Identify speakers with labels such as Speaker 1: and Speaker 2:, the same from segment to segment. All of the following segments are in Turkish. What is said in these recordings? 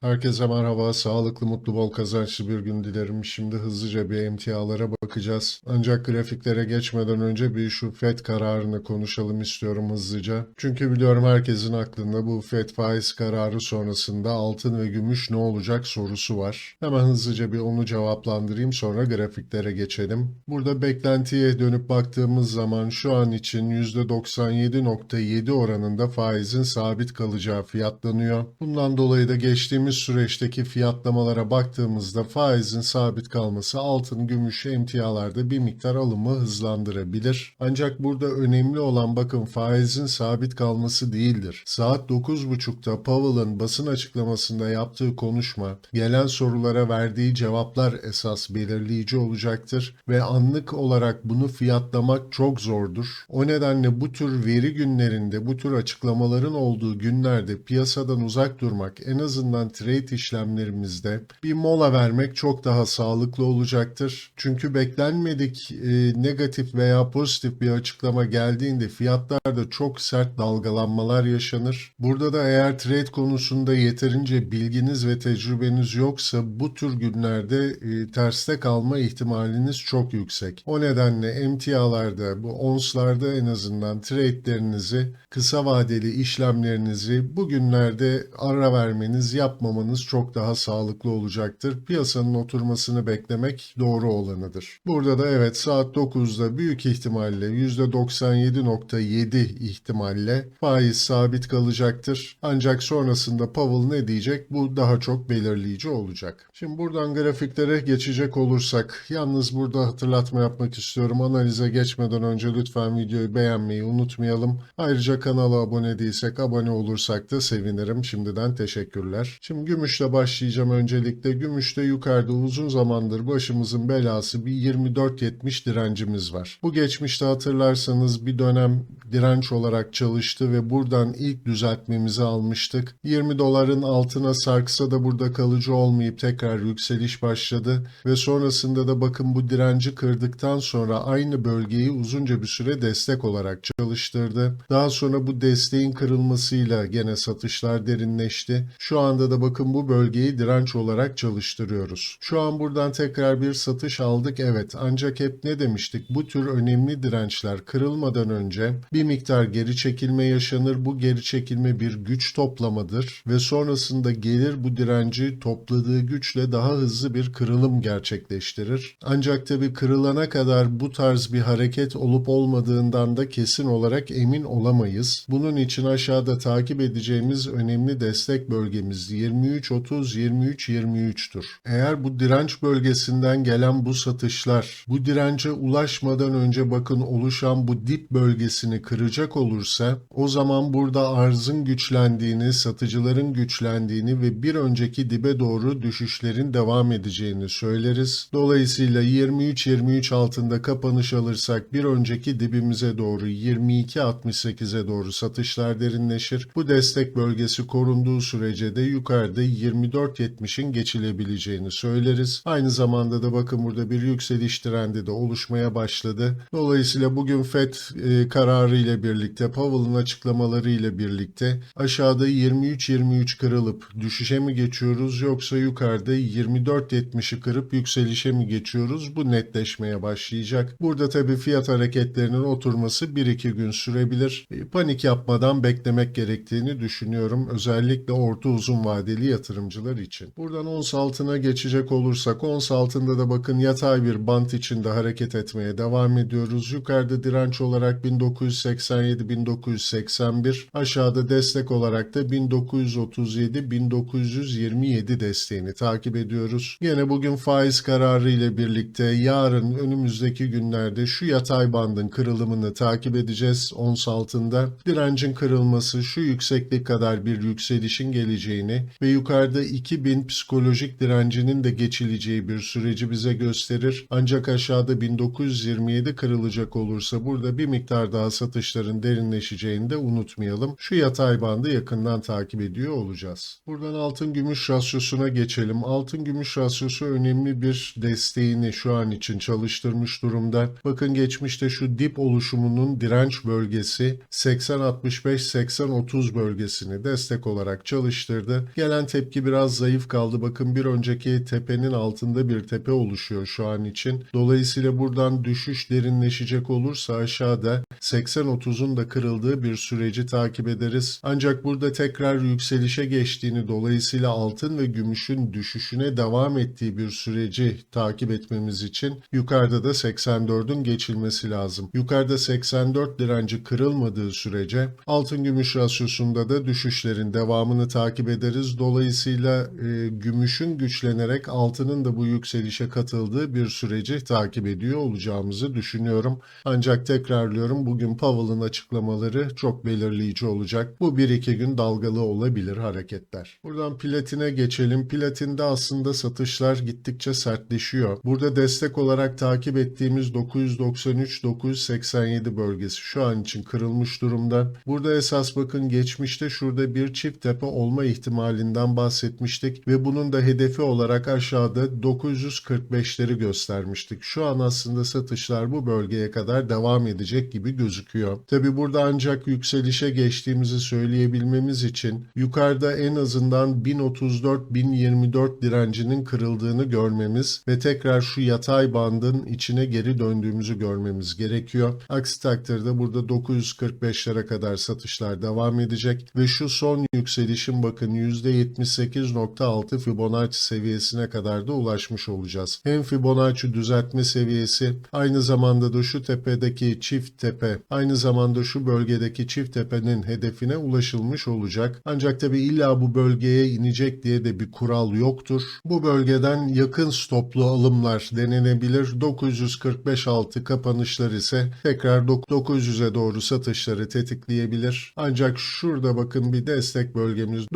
Speaker 1: Herkese merhaba, sağlıklı, mutlu, bol kazançlı bir gün dilerim. Şimdi hızlıca bir emtialara bakacağız. Ancak grafiklere geçmeden önce bir şu FED kararını konuşalım istiyorum hızlıca. Çünkü biliyorum herkesin aklında bu FED faiz kararı sonrasında altın ve gümüş ne olacak sorusu var. Hemen hızlıca bir onu cevaplandırayım sonra grafiklere geçelim. Burada beklentiye dönüp baktığımız zaman şu an için %97.7 oranında faizin sabit kalacağı fiyatlanıyor. Bundan dolayı da geçtiğimiz süreçteki fiyatlamalara baktığımızda faizin sabit kalması altın, gümüş, emtialarda bir miktar alımı hızlandırabilir. Ancak burada önemli olan bakın faizin sabit kalması değildir. Saat 9.30'da Powell'ın basın açıklamasında yaptığı konuşma, gelen sorulara verdiği cevaplar esas belirleyici olacaktır ve anlık olarak bunu fiyatlamak çok zordur. O nedenle bu tür veri günlerinde, bu tür açıklamaların olduğu günlerde piyasadan uzak durmak, en azından trade işlemlerimizde bir mola vermek çok daha sağlıklı olacaktır. Çünkü beklenmedik e, negatif veya pozitif bir açıklama geldiğinde fiyatlarda çok sert dalgalanmalar yaşanır. Burada da eğer trade konusunda yeterince bilginiz ve tecrübeniz yoksa bu tür günlerde e, terste kalma ihtimaliniz çok yüksek. O nedenle emtialarda, bu onslarda en azından trade'lerinizi, kısa vadeli işlemlerinizi bugünlerde ara vermeniz, yapmamanız çok daha sağlıklı olacaktır. Piyasanın oturmasını beklemek doğru olanıdır. Burada da evet saat 9'da büyük ihtimalle %97.7 ihtimalle faiz sabit kalacaktır. Ancak sonrasında Powell ne diyecek bu daha çok belirleyici olacak. Şimdi buradan grafiklere geçecek olursak yalnız burada hatırlatma yapmak istiyorum. Analize geçmeden önce lütfen videoyu beğenmeyi unutmayalım. Ayrıca kanala abone değilsek abone olursak da sevinirim. Şimdiden teşekkürler. Şimdi gümüşle başlayacağım öncelikle. Gümüşte yukarıda uzun zamandır başımızın belası bir 24.70 direncimiz var. Bu geçmişte hatırlarsanız bir dönem direnç olarak çalıştı ve buradan ilk düzeltmemizi almıştık. 20 doların altına sarksa da burada kalıcı olmayıp tekrar yükseliş başladı ve sonrasında da bakın bu direnci kırdıktan sonra aynı bölgeyi uzunca bir süre destek olarak çalıştırdı. Daha sonra bu desteğin kırılmasıyla gene satışlar derinleşti. Şu anda da bakın bu bölgeyi direnç olarak çalıştırıyoruz. Şu an buradan tekrar bir satış aldık evet ancak hep ne demiştik bu tür önemli dirençler kırılmadan önce bir miktar geri çekilme yaşanır. Bu geri çekilme bir güç toplamadır ve sonrasında gelir bu direnci topladığı güçle daha hızlı bir kırılım gerçekleştirir. Ancak tabi kırılana kadar bu tarz bir hareket olup olmadığından da kesin olarak emin olamayız. Bunun için aşağıda takip edeceğimiz önemli destek bölgemiz 23-30-23-23'tür. Eğer bu direnç bölgesinden gelen bu satışlar bu dirence ulaşmadan önce bakın oluşan bu dip bölgesini kıracak olursa o zaman burada arzın güçlendiğini, satıcıların güçlendiğini ve bir önceki dibe doğru düşüşlerin devam edeceğini söyleriz. Dolayısıyla 23-23 altında kapanış alırsak bir önceki dibimize doğru 22-68'e doğru satışlar derinleşir. Bu destek bölgesi korunduğu sürece de yukarıda 24-70'in geçilebileceğini söyleriz. Aynı zamanda da bakın burada bir yükseliş trendi de oluşmaya başladı. Dolayısıyla bugün FED e, kararı ile birlikte Powell'ın açıklamaları ile birlikte aşağıda 23-23 kırılıp düşüşe mi geçiyoruz yoksa yukarıda 24-70'i kırıp yükselişe mi geçiyoruz? Bu netleşmeye başlayacak. Burada tabii fiyat hareketlerinin oturması 1-2 gün sürebilir. E, Panik yapmadan beklemek gerektiğini düşünüyorum. Özellikle orta uzun vadeli yatırımcılar için. Buradan ons altına geçecek olursak ons altında da bakın yatay bir bant içinde hareket etmeye devam ediyoruz. Yukarıda direnç olarak 1987-1981 aşağıda destek olarak da 1937-1927 desteğini takip ediyoruz. Yine bugün faiz kararı ile birlikte yarın önümüzdeki günlerde şu yatay bandın kırılımını takip edeceğiz ons altında. Direncin kırılması şu yükseklik kadar bir yükselişin geleceğini ve yukarıda 2000 psikolojik direncinin de geçileceği bir süreci bize gösterir. Ancak aşağıda 1927 kırılacak olursa burada bir miktar daha satışların derinleşeceğini de unutmayalım. Şu yatay bandı yakından takip ediyor olacağız. Buradan altın gümüş rasyosuna geçelim. Altın gümüş rasyosu önemli bir desteğini şu an için çalıştırmış durumda. Bakın geçmişte şu dip oluşumunun direnç bölgesi 80-65-80-30 bölgesini destek olarak çalıştırdı. Gelen gelen tepki biraz zayıf kaldı. Bakın bir önceki tepenin altında bir tepe oluşuyor şu an için. Dolayısıyla buradan düşüş derinleşecek olursa aşağıda 80-30'un da kırıldığı bir süreci takip ederiz. Ancak burada tekrar yükselişe geçtiğini dolayısıyla altın ve gümüşün düşüşüne devam ettiği bir süreci takip etmemiz için yukarıda da 84'ün geçilmesi lazım. Yukarıda 84 direnci kırılmadığı sürece altın gümüş rasyosunda da düşüşlerin devamını takip ederiz. Dolayısıyla e, gümüşün güçlenerek altının da bu yükselişe katıldığı bir süreci takip ediyor olacağımızı düşünüyorum. Ancak tekrarlıyorum bugün Powell'ın açıklamaları çok belirleyici olacak. Bu 1-2 gün dalgalı olabilir hareketler. Buradan platine geçelim. Platinde aslında satışlar gittikçe sertleşiyor. Burada destek olarak takip ettiğimiz 993-987 bölgesi şu an için kırılmış durumda. Burada esas bakın geçmişte şurada bir çift tepe olma ihtimalinden bahsetmiştik ve bunun da hedefi olarak aşağıda 945'leri göstermiştik. Şu an aslında satışlar bu bölgeye kadar devam edecek gibi gözüküyor. Tabi burada ancak yükselişe geçtiğimizi söyleyebilmemiz için yukarıda en azından 1034-1024 direncinin kırıldığını görmemiz ve tekrar şu yatay bandın içine geri döndüğümüzü görmemiz gerekiyor. Aksi takdirde burada 945'lere kadar satışlar devam edecek ve şu son yükselişin bakın %78.6 Fibonacci seviyesine kadar da ulaşmış olacağız. Hem Fibonacci düzeltme seviyesi aynı zamanda da şu tepedeki çift tepe aynı zamanda şu bölgedeki çift tepenin hedefine ulaşılmış olacak. Ancak tabi illa bu bölgeye inecek diye de bir kural yoktur. Bu bölgeden yakın stoplu alımlar denenebilir. 945 altı kapanışlar ise tekrar 900'e doğru satışları tetikleyebilir. Ancak şurada bakın bir destek bölgemiz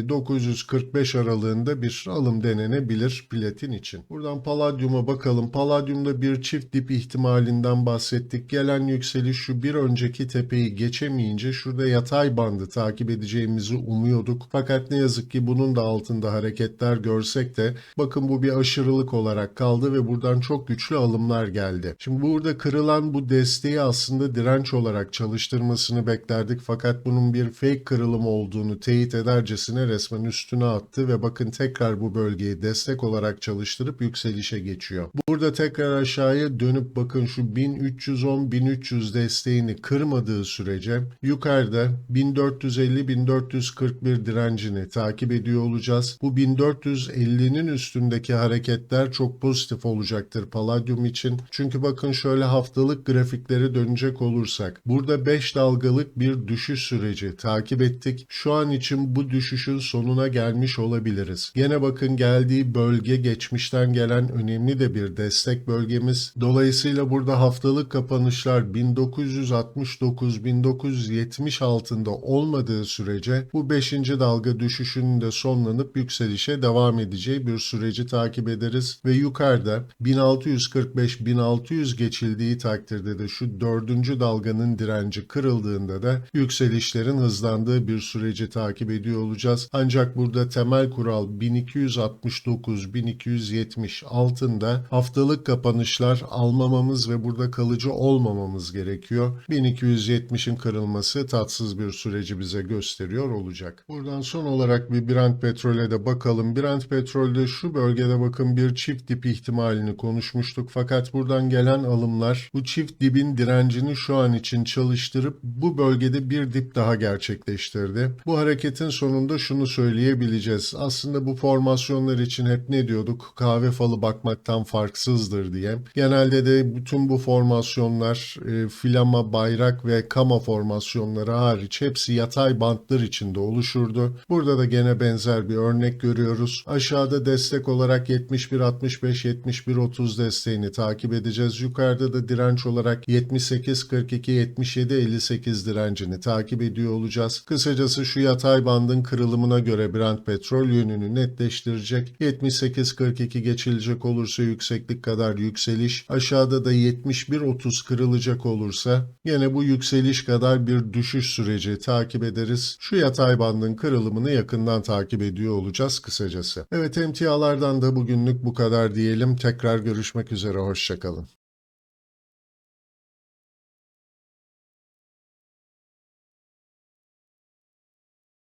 Speaker 1: 950-945 aralığında bir alım denenebilir platin için. Buradan paladyuma bakalım. Paladyumda bir çift dip ihtimalinden bahsettik. Gelen yükseliş şu bir önceki tepeyi geçemeyince şurada yatay bandı takip edeceğimizi umuyorduk. Fakat ne yazık ki bunun da altında hareketler görsek de bakın bu bir aşırılık olarak kaldı ve buradan çok güçlü alımlar geldi. Şimdi burada kırılan bu desteği aslında direnç olarak çalıştırmasını beklerdik fakat bunun bir fake kırılım olduğunu teyit edercesine resmen üstüne attı ve bakın tekrar bu bölgeyi destek olarak çalıştırıp yükselişe geçiyor. Burada tekrar aşağıya dönüp bakın şu 1310-1300 desteğini kırmadığı sürece yukarıda 1450-1441 direncini takip ediyor olacağız. Bu 1450'nin üstündeki hareketler çok pozitif olacaktır Palladium için. Çünkü bakın şöyle haftalık grafiklere dönecek olursak burada 5 dalgalık bir düşüş süreci takip ettik. Şu an için bu düşüşün sonuna gelmiş olabiliriz. Gene bakın geldiği bölge geçmişten gelen önemli de bir destek bölgemiz. Dolayısıyla burada haftalık kapanışlar 1969-1970 altında olmadığı sürece bu 5. dalga düşüşünün de sonlanıp yükselişe devam edeceği bir süreci takip ederiz ve yukarıda 1645-1600 geçildiği takdirde de şu dördüncü dalganın direnci kırıldığında da yükselişlerin hızlandığı bir süreci takip ediyor olacağız. Ancak burada temel kural 1269-1270 altında haftalık kapanışlar almamamız ve burada kalıcı olmamamız gerekiyor. 1270'in kırılması tatsız bir süreci bize gösteriyor olacak. Buradan son olarak bir Brent petrole de bakalım. Brent petrolde şu bölgede bakın bir çift dip ihtimalini konuşmuştuk. Fakat buradan gelen alımlar bu çift dibin direncini şu an için çalıştırıp bu bölgede bir dip daha gerçekleştirdi. Bu hareketin sonunda şunu söyleyebileceğiz. Aslında bu formasyonlar için hep ne diyorduk? Kahve falı bakmaktan farksızdır diye. Genelde de bütün bu formasyonlar e, filama, bayrak ve kama formasyonları hariç hepsi yatay bantlar içinde oluşurdu. Burada da gene benzer bir örnek görüyoruz. Aşağıda destek olarak 71-65-71-30 desteğini takip edeceğiz. Yukarıda da direnç olarak 78-42-77-58 direncini takip ediyor olacağız. Kısacası şu yatay bandın kırılımına göre Brent petrol yönünü netleştirecek. 78-42 geçilecek olursa yükseklik kadar yükseliş, aşağıda da 71-30 kırılacak olursa yine bu yükseliş kadar bir düşüş süreci takip ederiz. Şu yatay bandın kırılımını yakından takip ediyor olacağız kısacası. Evet emtialardan da bugünlük bu kadar diyelim. Tekrar görüşmek üzere, hoşçakalın.